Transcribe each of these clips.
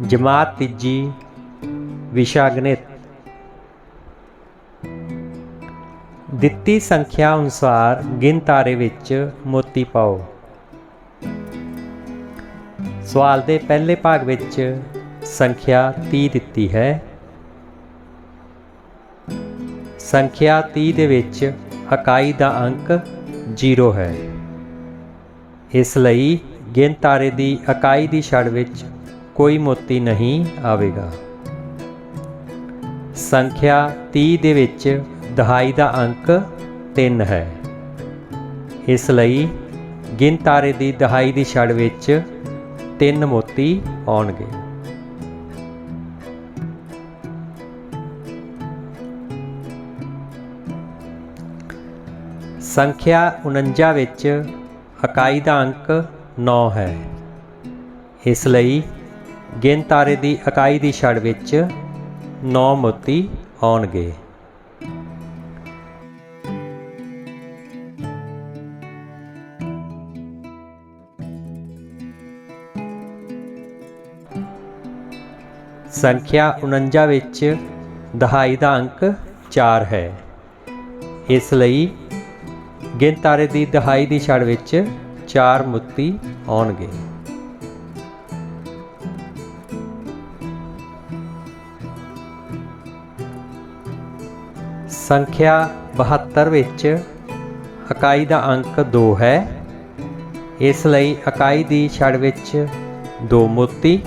ਜਮਾਤ ਤੀਜੀ ਵਿਸ਼ਾ ਗਣਿਤ ਦਿੱਤੀ ਸੰਖਿਆ ਅਨੁਸਾਰ ਗਿਣ ਤਾਰੇ ਵਿੱਚ ਮੋਤੀ ਪਾਓ। ਸਵਾਲ ਦੇ ਪਹਿਲੇ ਭਾਗ ਵਿੱਚ ਸੰਖਿਆ 30 ਦਿੱਤੀ ਹੈ। ਸੰਖਿਆ 30 ਦੇ ਵਿੱਚ ਇਕਾਈ ਦਾ ਅੰਕ 0 ਹੈ। ਇਸ ਲਈ ਗਿਣ ਤਾਰੇ ਦੀ ਇਕਾਈ ਦੀ ਛੜ ਵਿੱਚ ਕੋਈ ਮੋਤੀ ਨਹੀਂ ਆਵੇਗਾ। ਸੰਖਿਆ 30 ਦੇ ਵਿੱਚ ਦਹਾਈ ਦਾ ਅੰਕ 3 ਹੈ। ਇਸ ਲਈ ਗਿਣਤਾਰੇ ਦੀ ਦਹਾਈ ਦੀ ਛੜ ਵਿੱਚ ਤਿੰਨ ਮੋਤੀ ਆਉਣਗੇ। ਸੰਖਿਆ 49 ਵਿੱਚ ਇਕਾਈ ਦਾ ਅੰਕ 9 ਹੈ। ਇਸ ਲਈ ਗਿਣ ਤਾਰੇ ਦੀ ਇਕਾਈ ਦੀ ਛੜ ਵਿੱਚ 9 ਮੋਤੀ ਆਉਣਗੇ। ਸੰਖਿਆ 49 ਵਿੱਚ ਦਹਾਈ ਦਾ ਅੰਕ 4 ਹੈ। ਇਸ ਲਈ ਗਿਣ ਤਾਰੇ ਦੀ ਦਹਾਈ ਦੀ ਛੜ ਵਿੱਚ 4 ਮੋਤੀ ਆਉਣਗੇ। ਸੰਖਿਆ 72 ਵਿੱਚ ਇਕਾਈ ਦਾ ਅੰਕ 2 ਹੈ। ਇਸ ਲਈ ਇਕਾਈ ਦੀ ਛੜ ਵਿੱਚ ਦੋ ਮੋਤੀ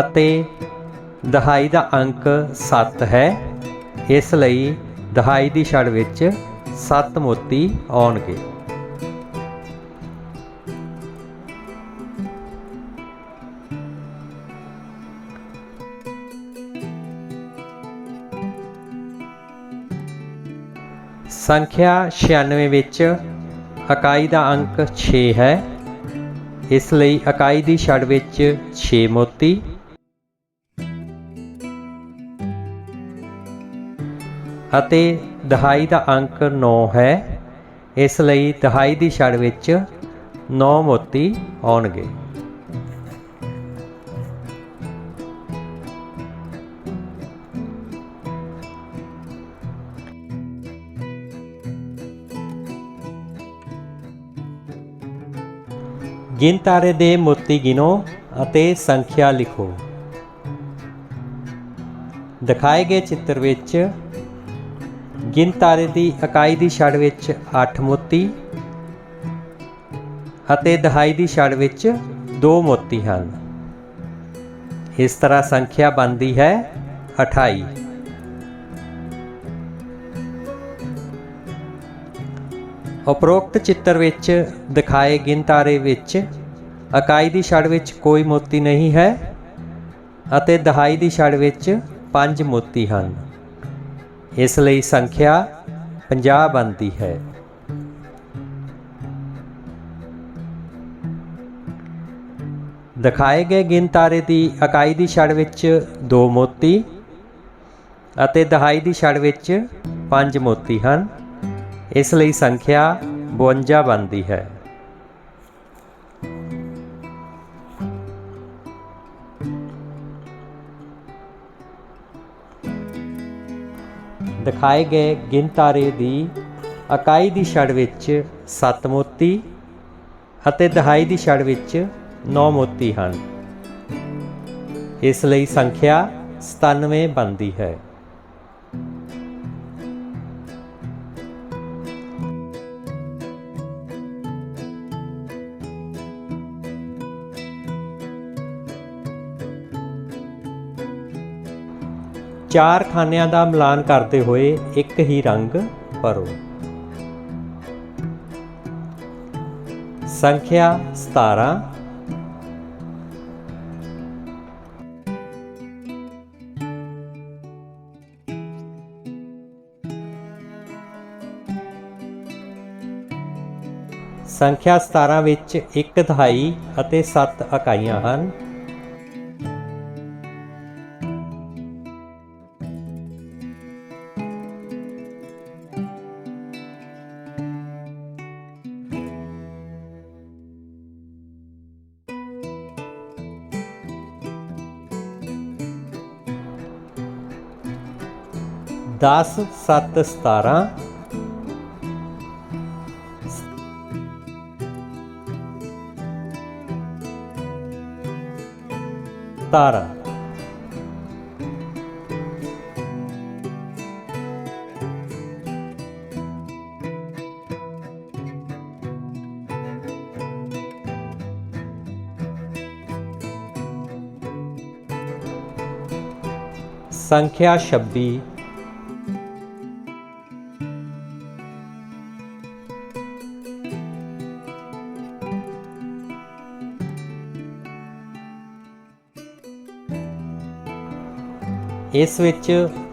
ਅਤੇ ਦਹਾਈ ਦਾ ਅੰਕ 7 ਹੈ। ਇਸ ਲਈ ਦਹਾਈ ਦੀ ਛੜ ਵਿੱਚ 7 ਮੋਤੀ ਆਉਣਗੇ। ਸੰਖਿਆ 96 ਵਿੱਚ ਇਕਾਈ ਦਾ ਅੰਕ 6 ਹੈ। ਇਸ ਲਈ ਇਕਾਈ ਦੀ ਛੜ ਵਿੱਚ 6 ਮੋਤੀ। ਅਤੇ ਦਹਾਈ ਦਾ ਅੰਕ 9 ਹੈ। ਇਸ ਲਈ ਦਹਾਈ ਦੀ ਛੜ ਵਿੱਚ 9 ਮੋਤੀ ਆਉਣਗੇ। ਗਿਣ ਤਾਰੇ ਦੇ ਮੋਤੀ ਗਿਣੋ ਅਤੇ ਸੰਖਿਆ ਲਿਖੋ। ਦਿਖਾਏ ਗਏ ਚਿੱਤਰ ਵਿੱਚ ਗਿਣ ਤਾਰੇ ਦੀ ਇਕਾਈ ਦੀ ਛੜ ਵਿੱਚ 8 ਮੋਤੀ ਅਤੇ ਦਹਾਈ ਦੀ ਛੜ ਵਿੱਚ 2 ਮੋਤੀ ਹਨ। ਇਸ ਤਰ੍ਹਾਂ ਸੰਖਿਆ ਬਣਦੀ ਹੈ 28 ਉਪਰੋਕਤ ਚਿੱਤਰ ਵਿੱਚ ਦਿਖਾਏ ਗਿਣਤਾਰੇ ਵਿੱਚ ਇਕਾਈ ਦੀ ਛੜ ਵਿੱਚ ਕੋਈ ਮੋਤੀ ਨਹੀਂ ਹੈ ਅਤੇ ਦਹਾਈ ਦੀ ਛੜ ਵਿੱਚ ਪੰਜ ਮੋਤੀ ਹਨ। ਇਸ ਲਈ ਸੰਖਿਆ 50 ਬਣਦੀ ਹੈ। ਦਿਖਾਏ ਗਏ ਗਿਣਤਾਰੇ ਦੀ ਇਕਾਈ ਦੀ ਛੜ ਵਿੱਚ 2 ਮੋਤੀ ਅਤੇ ਦਹਾਈ ਦੀ ਛੜ ਵਿੱਚ 5 ਮੋਤੀ ਹਨ। ਇਸ ਲਈ ਸੰਖਿਆ 52 ਬਣਦੀ ਹੈ। ਦਿਖਾਏ ਗਏ ਗਿਣਤਾਰੇ ਦੀ ਇਕਾਈ ਦੀ ਛੜ ਵਿੱਚ 7 ਮੋਤੀ ਅਤੇ ਦਹਾਈ ਦੀ ਛੜ ਵਿੱਚ 9 ਮੋਤੀ ਹਨ। ਇਸ ਲਈ ਸੰਖਿਆ 97 ਬਣਦੀ ਹੈ। ਚਾਰ ਖਾਨਿਆਂ ਦਾ ਮਿਲਾਨ ਕਰਦੇ ਹੋਏ ਇੱਕ ਹੀ ਰੰਗ ਭਰੋ। ਸੰਖਿਆ 17 ਸੰਖਿਆ 17 ਵਿੱਚ ਇੱਕ ਦਹਾਈ ਅਤੇ 7 ਇਕਾਈਆਂ ਹਨ। 10 7 17 ਸਤਾਰਾਂ। ਸੰਖਿਆ 26 ਇਸ ਵਿੱਚ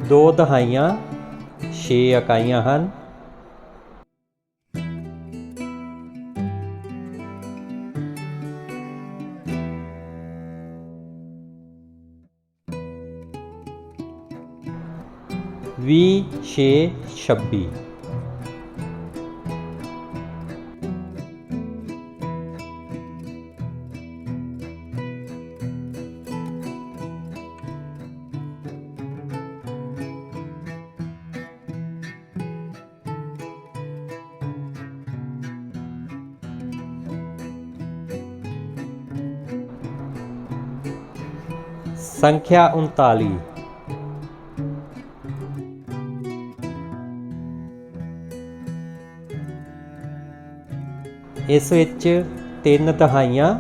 ਦੋ ਦਹਾਈਆਂ 6 ਇਕਾਈਆਂ ਹਨ। ਵੀਹ ਛੇ ਛੱਬੀ। ਸੰਖਿਆ 39 ਇਸ ਵਿੱਚ ਤਿੰਨ ਦਹਾਈਆਂ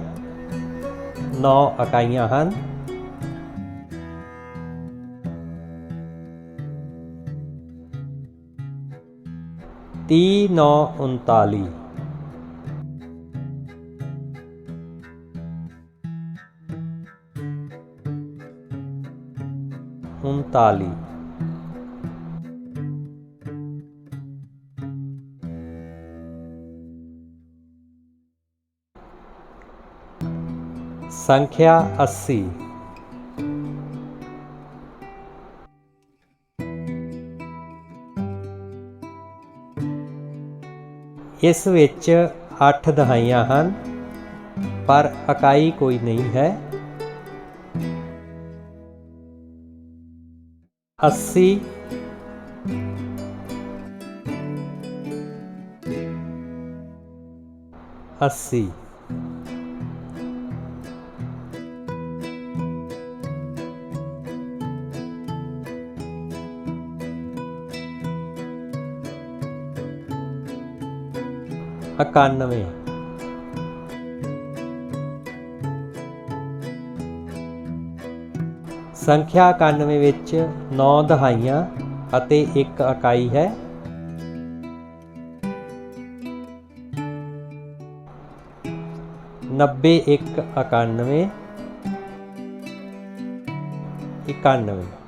9 ਇਕਾਈਆਂ ਹਨ। ਤੀਹ ਨੌ ਉਨਤਾਲੀ। ਉਨਤਾਲੀ ਸੰਖਿਆ 80 ਇਸ ਵਿੱਚ 8 ਦਹਾਈਆਂ ਹਨ ਪਰ ਇਕਾਈ ਕੋਈ ਨਹੀਂ ਹੈ 80 80 ਇਕਾਨਵੇਂ। ਸੰਖਿਆ 91 ਵਿੱਚ 9 ਦਹਾਈਆਂ ਅਤੇ 1 ਇਕਾਈ ਹੈ। ਨੱਬੇ ਇੱਕ ਇਕਾਨਵੇਂ। ਇਕਾਨਵੇਂ।